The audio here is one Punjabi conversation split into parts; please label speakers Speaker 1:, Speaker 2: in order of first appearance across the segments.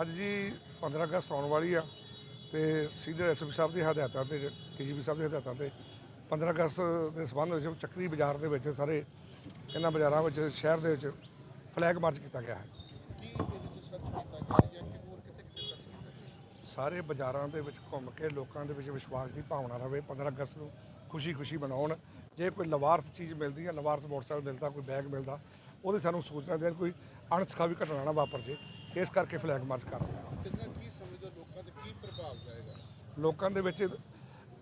Speaker 1: ਅੱਜ ਜੀ 15 ਅਗਸਤ ਆਉਣ ਵਾਲੀ ਆ ਤੇ ਸੀਨੀਅਰ ਐਸਪੀ ਸਾਹਿਬ ਦੀ ਹਦਾਇਤਾਂ ਤੇ ਡੀਜੀਪੀ ਸਾਹਿਬ ਦੀ ਹਦਾਇਤਾਂ ਤੇ 15 ਅਗਸਤ ਦੇ ਸਬੰਧ ਵਿੱਚ ਚੱਕਰੀ ਬਾਜ਼ਾਰ ਦੇ ਵਿੱਚ ਸਾਰੇ ਇਹਨਾਂ ਬਾਜ਼ਾਰਾਂ ਵਿੱਚ ਸ਼ਹਿਰ ਦੇ ਵਿੱਚ ਫਲੈਗ ਮਾਰਚ ਕੀਤਾ ਗਿਆ ਹੈ। ਸਾਰੇ ਬਾਜ਼ਾਰਾਂ ਦੇ ਵਿੱਚ ਘੁੰਮ ਕੇ ਲੋਕਾਂ ਦੇ ਵਿੱਚ ਵਿਸ਼ਵਾਸ ਦੀ ਭਾਵਨਾ ਰਵੇ 15 ਅਗਸਤ ਨੂੰ ਖੁਸ਼ੀ-ਖੁਸ਼ੀ ਮਨਾਉਣ। ਜੇ ਕੋਈ ਲਵਾਰਸ ਚੀਜ਼ ਮਿਲਦੀ ਹੈ ਲਵਾਰਸ ਮੋਟਰਸਾਈਕਲ ਮਿਲਦਾ ਕੋਈ ਬੈਗ ਮਿਲਦਾ ਉਹਦੇ ਸਾਨੂੰ ਸੂਚਨਾ ਦੇਣ ਕੋਈ ਅਣਸਖਾਵੀ ਘਟਨਾ ਨਾ ਵਾਪਰ ਜੇ। ਇਸ ਕਰਕੇ ਫਲੈਗ ਮਾਰਚ ਕਰ ਰਹੇ ਹਾਂ।
Speaker 2: ਕਿੰਨਾ ਕੀ ਸਮਝਦੇ ਲੋਕਾਂ ਤੇ ਕੀ ਪ੍ਰਭਾਵ ਜਾਏਗਾ?
Speaker 1: ਲੋਕਾਂ ਦੇ ਵਿੱਚ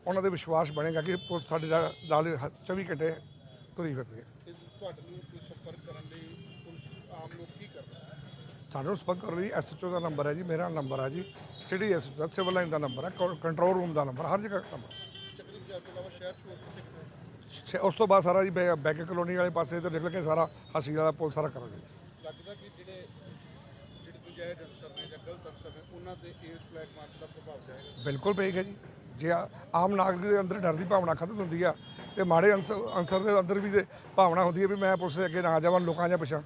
Speaker 1: ਉਹਨਾਂ ਦੇ ਵਿਸ਼ਵਾਸ ਬਣੇਗਾ ਕਿ ਪੁਲਿਸ ਸਾਡੇ ਨਾਲ ਨਾਲ ਹੀ ਹ- 24 ਘੰਟੇ ਤੁਰੀ ਫਿਰਦੀ ਹੈ।
Speaker 2: ਤੁਹਾਡੇ ਨੂੰ ਕੋਈ ਸੰਪਰਕ ਕਰਨ ਲਈ ਪੁਲਿਸ ਆਮ ਲੋਕ ਕੀ ਕਰ ਰਹੇ ਹਨ
Speaker 1: ਸਾਨੂੰ ਸੰਪਰਕ ਕਰਨ ਲਈ ਐਸਐਚਓ ਦਾ ਨੰਬਰ ਹੈ ਜੀ ਮੇਰਾ ਨੰਬਰ ਹੈ ਜੀ। ਸਿਟੀ ਐਸਐਚਓ ਦਾ ਸਿਵਲ ਲਾਈਨ ਦਾ ਨੰਬਰ ਹੈ ਕੰਟਰੋਲ ਰੂਮ ਦਾ ਨੰਬਰ ਹਰ ਜਗ੍ਹਾ ਨੰਬਰ
Speaker 2: ਚੱਕਰੀ ਬਾਜ਼ਾਰ ਤੋਂ ਇਲਾਵਾ ਸ਼ਹਿਰ 'ਚ ਹੋਰ ਕਿਤੇ
Speaker 1: ਉਸ ਤੋਂ ਬਾਅਦ ਸਾਰਾ ਜੀ ਬੈਂਕ ਕਲੋਨੀ ਵਾਲੇ ਪਾਸੇ ਤੋਂ ਨਿਕਲ ਕੇ ਸਾਰਾ ਹਸੀਨ ਵਾਲਾ ਪੁਲ ਸਾਰਾ ਕਰਾਂਗੇ।
Speaker 2: ਲੱਗਦਾ ਕਿ ਜਿਹੜੇ ਜਿਹੜੇ ਦੂਜੇ ਅਨਸਰ ਨੇ ਜਾਂ ਗਲਤ ਅਨਸਰ ਨੇ ਉਹਨਾਂ ਤੇ ਇਸ ਫਲੈਗ ਮਾਰਚ ਦਾ ਪ੍ਰਭਾਵ ਜਾਏਗਾ
Speaker 1: ਬਿਲਕੁਲ ਪਏਗਾ ਜੀ। ਜੇ ਆਮ ਨਾਗਰਿਕ ਦੇ ਅੰਦਰ ਡਰ ਦੀ ਭਾਵਨਾ ਖਤਮ ਹੁੰਦੀ ਆ ਤੇ ਮਾੜੇ ਅਨਸਰ ਦੇ ਅੰਦਰ ਵੀ ਭਾਵਨਾ ਹੁੰਦੀ ਹੈ ਵੀ ਮੈਂ ਪੁਲਿਸ ਦੇ ਅੱਗੇ ਨਾ ਜਾਵਾਂ ਲੋਕਾਂ ਜਾਂ ਪਿਛਾਂ।